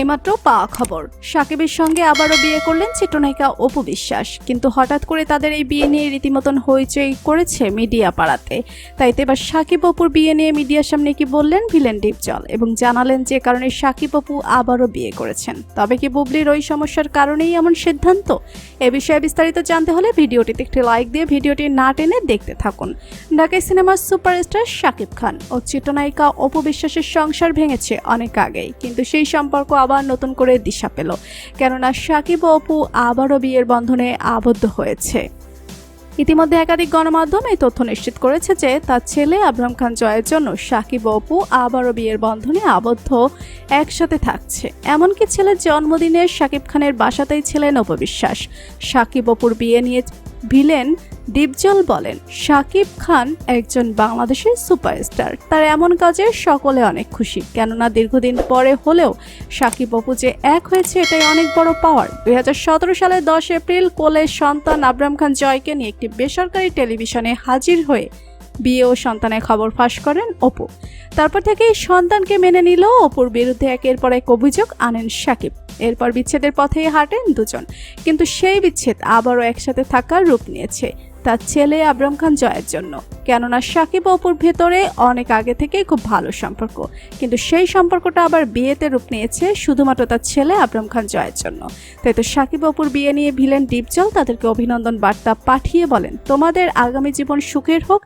এইমাত্র পাওয়া খবর। সাকিবের সঙ্গে আবারও বিয়ে করলেন চিত্রনায়িকা অপু বিশ্বাস। কিন্তু হঠাৎ করে তাদের এই বিয়ে নিয়ে রীতিমতন হইচই করেছে মিডিয়া পাড়াতে। তাই এবার সাকিব অপুর বিয়ে নিয়ে মিডিয়ার সামনে কি বললেন ভিলেন ডিপজল এবং জানালেন যে কারণে সাকিব অপু আবারও বিয়ে করেছেন। তবে কি বুবলির ওই সমস্যার কারণেই এমন সিদ্ধান্ত? এ বিষয়ে বিস্তারিত জানতে হলে ভিডিওটিতে একটি লাইক দিয়ে ভিডিওটি না টেনে দেখতে থাকুন। ঢাকাই সিনেমার সুপারস্টার সাকিব খান ও চিত্রনায়িকা অপু বিশ্বাসের সংসার ভেঙেছে অনেক আগেই। কিন্তু সেই সম্পর্ক আবার নতুন করে দিশা পেল। কেননা সাকিব অপু আবারও বিয়ের বন্ধনে আবদ্ধ হয়েছে। ইতিমধ্যে একাধিক গণমাধ্যম এই তথ্য নিশ্চিত করেছে যে তার ছেলে আবরাম খান জয়ের জন্য সাকিব অপু আবারও বিয়ের বন্ধনে আবদ্ধ, একসাথে থাকছে। এমনকি ছেলের জন্মদিনে সাকিব খানের বাসাতেই ছিলেন অপবিশ্বাস সাকিব অপুর বিয়ে নিয়ে ভিলেন ডিপজল বলেন, শাকিব খান একজন বাংলাদেশের সুপারস্টার। তার এমন কাজে সকলে অনেক খুশি। কেননা দীর্ঘদিন পরে হলেও সাকিব অপু যে এক হয়েছে, এটাই অনেক বড় পাওয়ার। দুই সালের দশ এপ্রিল কোলের সন্তান আবরাম খান জয়কে নিয়ে একটি বেসরকারি টেলিভিশনে হাজির হয়ে বিয়ে ও সন্তানের খবর ফাঁস করেন অপু। তারপর থেকে সন্তানকে মেনে নিল অপুর বিরুদ্ধে একের পর এক অভিযোগ আনেন সাকিব। এরপর বিচ্ছেদের পথেই হাঁটেন দুজন। কিন্তু সেই বিচ্ছেদ আবারও একসাথে থাকার রূপ নিয়েছে। তার ছেলে আবরাম খান জয়ের জন্য। কেননা সাকিব অপুর ভেতরে অনেক আগে থেকেই খুব ভালো সম্পর্ক। কিন্তু সেই সম্পর্কটা আবার বিয়েতে রূপ নিয়েছে শুধুমাত্র তার ছেলে আবরাম খান জয়ের জন্য। তাই তো সাকিব অপুর বিয়ে নিয়ে ভিলেন ডিপজল তাদেরকে অভিনন্দন বার্তা পাঠিয়ে বলেন, তোমাদের আগামী জীবন সুখের হোক,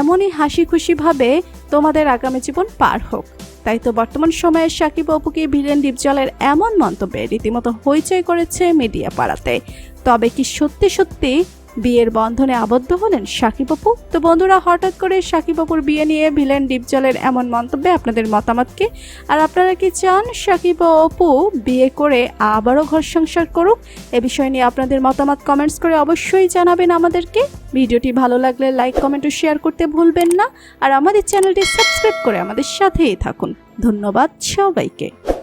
এমনই হাসি খুশিভাবে তোমাদের আগামী জীবন পার হোক। তাই তো বর্তমান সময়ে সাকিব অপুকে ভিলেন ডিপজলের এমন মন্তব্যে রীতিমতো হইচই করেছে মিডিয়া পাড়াতে তবে কি সত্যি সত্যি বিয়ের বন্ধনে আবদ্ধ হলেন সাকিব আপু। তো বন্ধুরা, হঠাৎ করে সাকিব আপুর বিয়ে নিয়ে ভিলেন ডিপজলের এমন মন্তব্যে আপনাদের মতামতকে। আর আপনারা কি চান সাকিব অপু বিয়ে করে আবারও ঘর সংসার করুক? এ বিষয় নিয়ে আপনাদের মতামত কমেন্টস করে অবশ্যই জানাবেন আমাদেরকে। ভিডিওটি ভালো লাগলে লাইক কমেন্ট ও শেয়ার করতে ভুলবেন না। আর আমাদের চ্যানেলটি সাবস্ক্রাইব করে আমাদের সাথেই থাকুন। ধন্যবাদ সবাইকে।